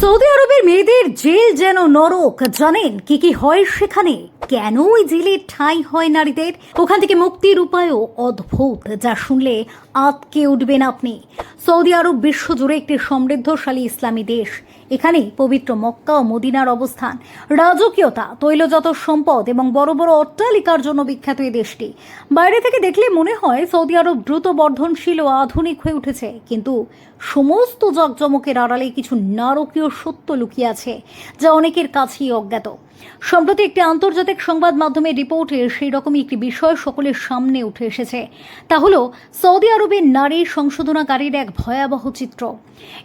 Saudi আরবের মেয়েদের jail যেন নরক, জানেন কি কি হয় সেখানে? কেন ওই জেলে ঠাঁই হয় নারীদের? ওখান থেকে মুক্তির উপায়ও অদ্ভুত, যা শুনলে আতকে উঠবেন আপনি। সৌদি আরব বিশ্বজুড়ে একটি সমৃদ্ধশালী ইসলামী দেশ। এখানেই পবিত্র মক্কা ও মদিনার অবস্থান। রাজকীয়তা, তৈলজাত সম্পদ এবং বড় বড় অট্টালিকার জন্য বিখ্যাত এই দেশটি। বাইরে থেকে দেখলে মনে হয় সৌদি আরব দ্রুত বর্ধনশীল ও আধুনিক হয়ে উঠেছে, কিন্তু সমস্ত জাকজমকের আড়ালে কিছু নারকীয় সত্য লুকিয়ে আছে, যা অনেকের কাছেই অজ্ঞাত। সম্প্রতি একটি আন্তর্জাতিক সংবাদ মাধ্যমের রিপোর্টে সেই রকমই একটি বিষয় সকলের সামনে উঠে এসেছে। তা হলো, সৌদি আরবের নারী সংশোধনাকারীর এক ভয়াবহ চিত্র।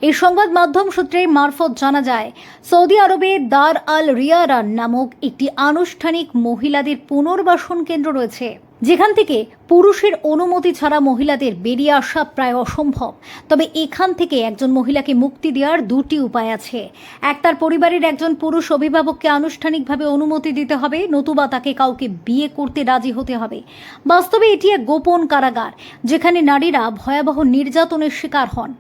এই সংবাদ মাধ্যম সূত্রে মারফত জানা যায় সৌদি আরবে দার আল রিয়ারান নামক একটি আনুষ্ঠানিক মহিলাদের পুনর্বাসন কেন্দ্র রয়েছে। যেখান থেকে পুরুষের অনুমতি ছাড়া মহিলাদের বেরিয়ে আসা প্রায় অসম্ভব। তবে এখান থেকে একজন মহিলাকে মুক্তি দেওয়ার দুটি উপায় আছে। এক, তার পরিবারের একজন পুরুষ অভিভাবককে আনুষ্ঠানিকভাবে অনুমতি দিতে হবে, নতুবা তাকে কাউকে বিয়ে করতে রাজি হতে হবে। বাস্তবে এটি এক গোপন কারাগার, যেখানে নারীরা ভয়াবহ নির্যাতনের শিকার হন।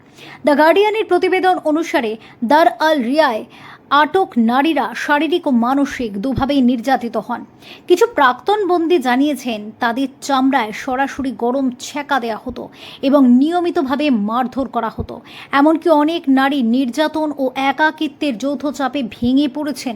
দ্য গার্ডিয়ানের প্রতিবেদন অনুসারে, দার আল রিয়ায় আটক নারীরা শারীরিক ও মানসিক দুভাবেই নির্যাতিত হন। কিছু প্রাক্তন বন্দী জানিয়েছেন, তাদের চামড়ায় সরাসরি গরম ছ্যাঁকা দেওয়া হতো এবং নিয়মিতভাবে মারধর করা হতো। এমনকি অনেক নারী নির্যাতন ও একাকিত্বের যৌথ চাপে ভেঙে পড়েছেন।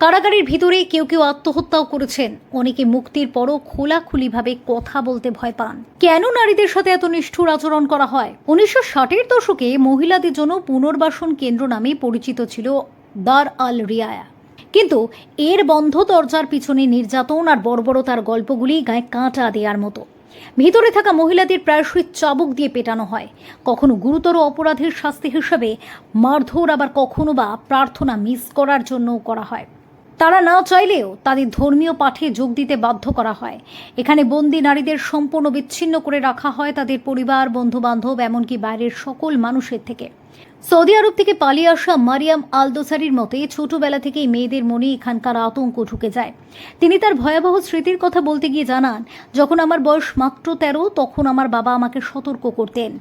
কারাগারের ভিতরে কেউ কেউ আত্মহত্যাও করেছেন। অনেকে মুক্তির পরও খোলাখুলিভাবে কথা বলতে ভয় পান। কেন নারীদের সাথে এত নিষ্ঠুর আচরণ করা হয়? উনিশশো ষাটের দশকে মহিলাদের জন্য পুনর্বাসন কেন্দ্র নামে পরিচিত ছিল দার আল রিয়ায়া। কিন্তু এর বন্ধ দরজার পিছনে নির্যাতন আর বর্বরতার গল্পগুলি গায়ে কাঁটা দেওয়ার মতো। ভিতরে থাকা মহিলাদের প্রায়শই চাবুক দিয়ে পেটানো হয়। কখনো গুরুতর অপরাধের শাস্তি হিসেবে মারধর আবার কখনো বা প্রার্থনা মিস করার জন্যও করা হয়। তারা না চাইলেও তাদের ধর্মীয় পাঠে যোগ দিতে বাধ্য করা হয়। এখানে বন্দি নারীদের সম্পূর্ণ বিচ্ছিন্ন করে রাখা হয় তাদের পরিবার বন্ধু বান্ধব এমনকি বাইরের সকল মানুষের থেকে। সৌদি আরব থেকে পালিয়ে আসা মারিয়াম আলদোসারির মতে, ছোটবেলা থেকেই মেয়েদের মনে এখানকার আতঙ্ক ঢুকে যায়। তিনি তার ভয়াবহ স্মৃতির কথা বলতে গিয়ে জানান, যখন আমার বয়স মাত্র তেরো, তখন আমার বাবা আমাকে সতর্ক করতেন।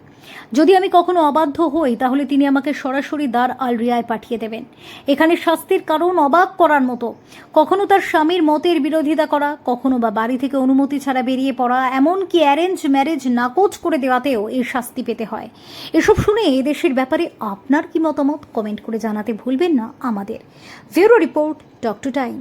যদি আমি কখনো অবাধ্য হই, তাহলে তিনি আমাকে সরাসরি দ্বার আল রিয়ায় পাঠিয়ে দেবেন। এখানে শাস্তির কারণ অবাক করার মতো। কখনো তার স্বামীর মতের বিরোধিতা করা, কখনো বা বাড়ি থেকে অনুমতি ছাড়া বেরিয়ে পড়া, এমনকি অ্যারেঞ্জ ম্যারেজ নাকচ করে দেওয়াতেও এই শাস্তি পেতে হয়। এসব শুনে এদেশের ব্যাপারে আপনার কি মতামত কমেন্ট করে জানাতে ভুলবেন না আমাদের। Bureau report doctor time